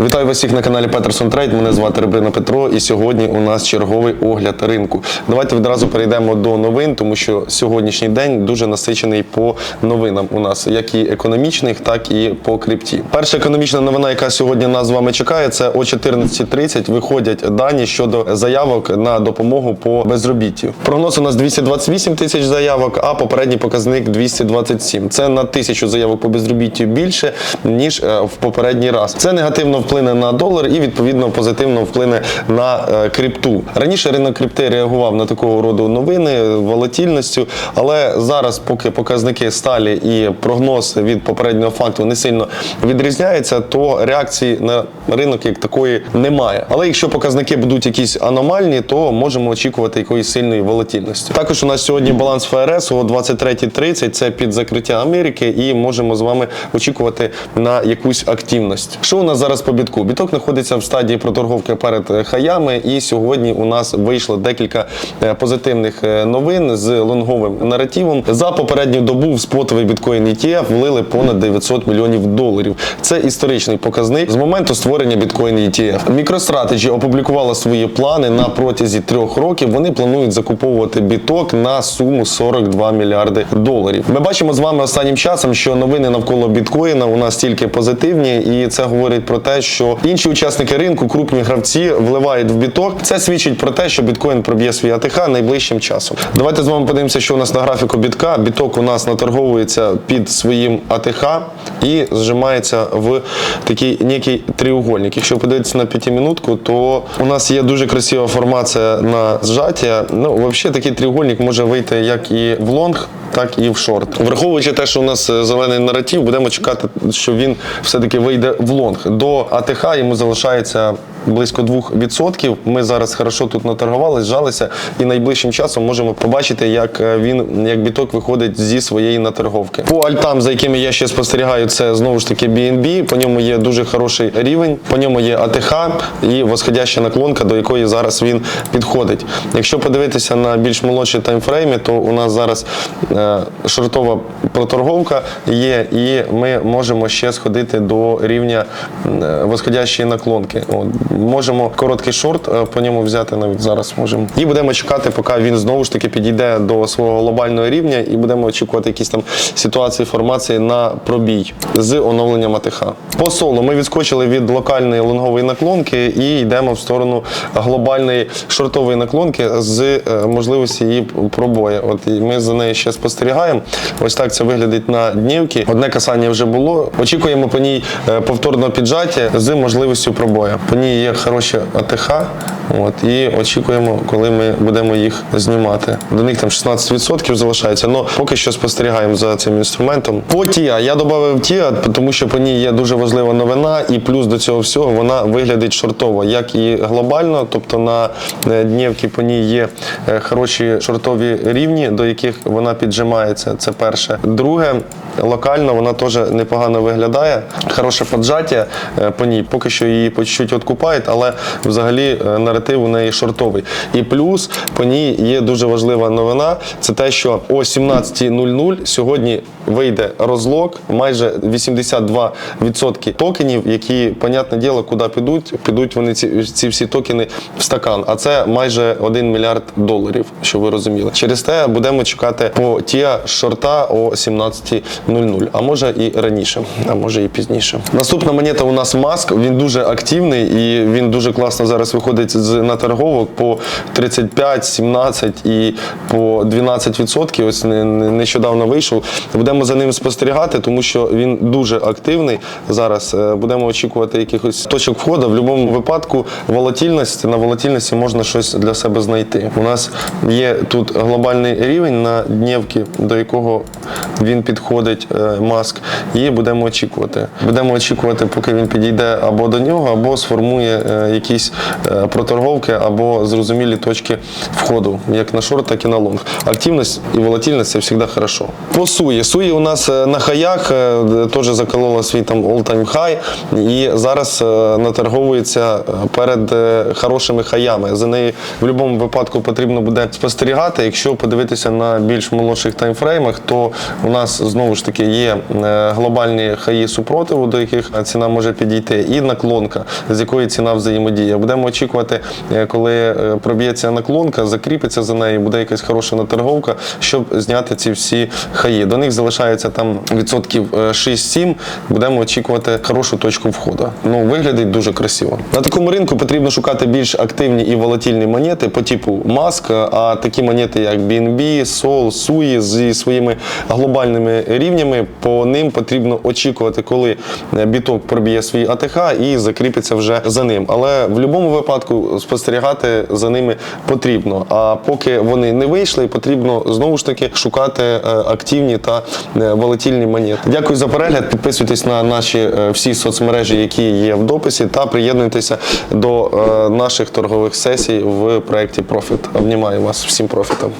Вітаю вас всіх на каналі Петерсон Трейд. Мене звати Рибина Петро, і сьогодні у нас черговий огляд ринку. Давайте відразу перейдемо до новин, тому що сьогоднішній день дуже насичений по новинам у нас, як і економічних, так і по крипті. Перша економічна новина, яка сьогодні нас з вами чекає, це о 14.30 виходять дані щодо заявок на допомогу по безробіттю. Прогноз у нас 228 тисяч заявок, а попередній показник 227. Це на тисячу заявок по безробіттю більше ніж е, в попередній раз. Це негативно вплине на долар і відповідно позитивно вплине на е, крипту. Раніше ринок крипти реагував на такого роду новини волатільністю, але зараз, поки показники сталі і прогноз від попереднього факту не сильно відрізняється, то реакції на ринок як такої немає. Але якщо показники будуть якісь аномальні, то можемо очікувати якоїсь сильної волатильності. Також у нас сьогодні баланс ФРС о 23.30, це під закриття Америки, і можемо з вами очікувати на якусь активність. Що у нас зараз по бітку? Біток знаходиться в стадії проторговки перед е, хаями, і сьогодні у нас вийшло декілька е, позитивних е, новин з лонговим наративом. За попередню добу в спотовий біткоін ETF влили понад 900 мільйонів доларів. Це історичний показник з моменту створення біткоін ETF. MicroStrategy опублікувала свої плани на протязі трьох років. Вони планують закуповувати біток на суму 42 мільярди доларів. Ми бачимо з вами останнім часом, що новини навколо біткоїна у нас тільки позитивні, і це говорить про те, що інші учасники ринку, крупні гравці, вливають в біток. Це свідчить про те, що біткоін проб'є свій АТХ найближчим часом. Давайте з вами подивимося, що у нас на графіку бітка. Біток у нас наторговується під своїм АТХ і зжимається в такий некий треугольник. Якщо подивитися на п'ятимінутку, то у нас є дуже красива формація на зжаття. Ну, взагалі, такий треугольник може вийти як і в лонг, так і в шорт. Враховуючи те, що у нас е, зелений наратив, будемо чекати, що він все-таки вийде в лонг. До АТХ йому залишається близько 2%. Ми зараз хорошо тут наторгували, зжалися, і найближчим часом можемо побачити, як е, він, як біток виходить зі своєї наторговки. По альтам, за якими я ще спостерігаю, це знову ж таки BNB, по ньому є дуже хороший рівень, по ньому є АТХ і восходяща наклонка, до якої зараз він підходить. Якщо подивитися на більш молодші таймфрейми, то у нас зараз е, шортова проторговка є, і ми можемо ще сходити до рівня е, восходящої наклонки. Можемо короткий шорт е, по ньому взяти навіть зараз можемо. І будемо чекати, поки він знову ж таки підійде до свого глобального рівня, і будемо очікувати якісь там ситуації, формації на пробій з оновленням АТХ. По солу ми відскочили від локальної лонгової наклонки і йдемо в сторону глобальної шортової наклонки з е, можливості її пробою. От і ми за нею ще спостерігаємо. Ось так це виглядить на днівці. Одне касання вже було. Очікуємо по ній е, повторного піджаття з можливістю пробою. По ній є хороші АТХ. От і очікуємо, коли ми будемо їх знімати. До них там 16% залишається. але поки що спостерігаємо за цим інструментом. По TIA я додав TIA, тому що по ній є дуже важлива новина, і плюс до цього всього вона виглядить шортово, як і глобально. Тобто на е, днівці по ній є е, хороші шортові рівні, до яких вона піджимається. Це перше. Друге, локально вона теж непогано виглядає. Хороше поджаття е, по ній. Поки що її по чуть-чуть откупають, але взагалі е, наратив у неї шортовий. І плюс по ній є дуже важлива новина. Це те, що о 17.00 сьогодні вийде розлог. Майже 82% токенів, які, понятне діло, куди підуть. Підуть вони ці, ці всі токени в стакан. А це майже 1 мільярд доларів, щоб ви розуміли. Через те будемо чекати по тія шорта о 17.00, а може і раніше, а може і пізніше. Наступна монета у нас маск. Він дуже активний і він дуже класно зараз виходить з на торговок по 35, 17 і по 12%. Ось не- не- нещодавно вийшов. Будемо за ним спостерігати, тому що він дуже активний зараз. Е, Будемо очікувати якихось точок входу. В будь-якому випадку волатильність на волатильності можна щось для себе знайти. У нас є тут глобальний рівень на днівки, до якого він підходить е, маск, і будемо очікувати. Будемо очікувати, поки він підійде або до нього, або сформує е, якісь проторговки торговки або зрозумілі точки входу, як на шорт, так і на лонг. Активність і волатильність це завжди хорошо. По суї. Суї у нас е, на хаях е, теж заколола свій там all-time high і зараз е, наторговується перед хорошими хаями. За нею в будь-якому випадку потрібно буде спостерігати. Якщо подивитися на більш молодших таймфреймах, то у нас знову ж таки є глобальні хаї супротиву, до яких ціна може підійти, і наклонка, з якої ціна взаємодіє. Будемо очікувати, коли е, проб'ється наклонка, закріпиться за нею, буде якась хороша наторговка, щоб зняти ці всі хаї. До них залишається там відсотків е, 6-7. Будемо очікувати хорошу точку входу. Ну, виглядить дуже красиво. На такому ринку потрібно шукати більш активні і волатильні монети по типу Маск, а такі монети, як BNB, Sol, SUI зі своїми глобальними рівнями, по ним потрібно очікувати, коли е, біток проб'є свій АТХ і закріпиться вже за ним. Але в будь-якому випадку спостерігати за ними потрібно. А поки вони не вийшли, потрібно знову ж таки шукати е, активні та волатільні волатильні монети. Дякую за перегляд. Підписуйтесь на наші е, всі соцмережі, які є в дописі, та приєднуйтеся до е, наших торгових сесій в проєкті Профіт. Обнімаю вас всім профітом.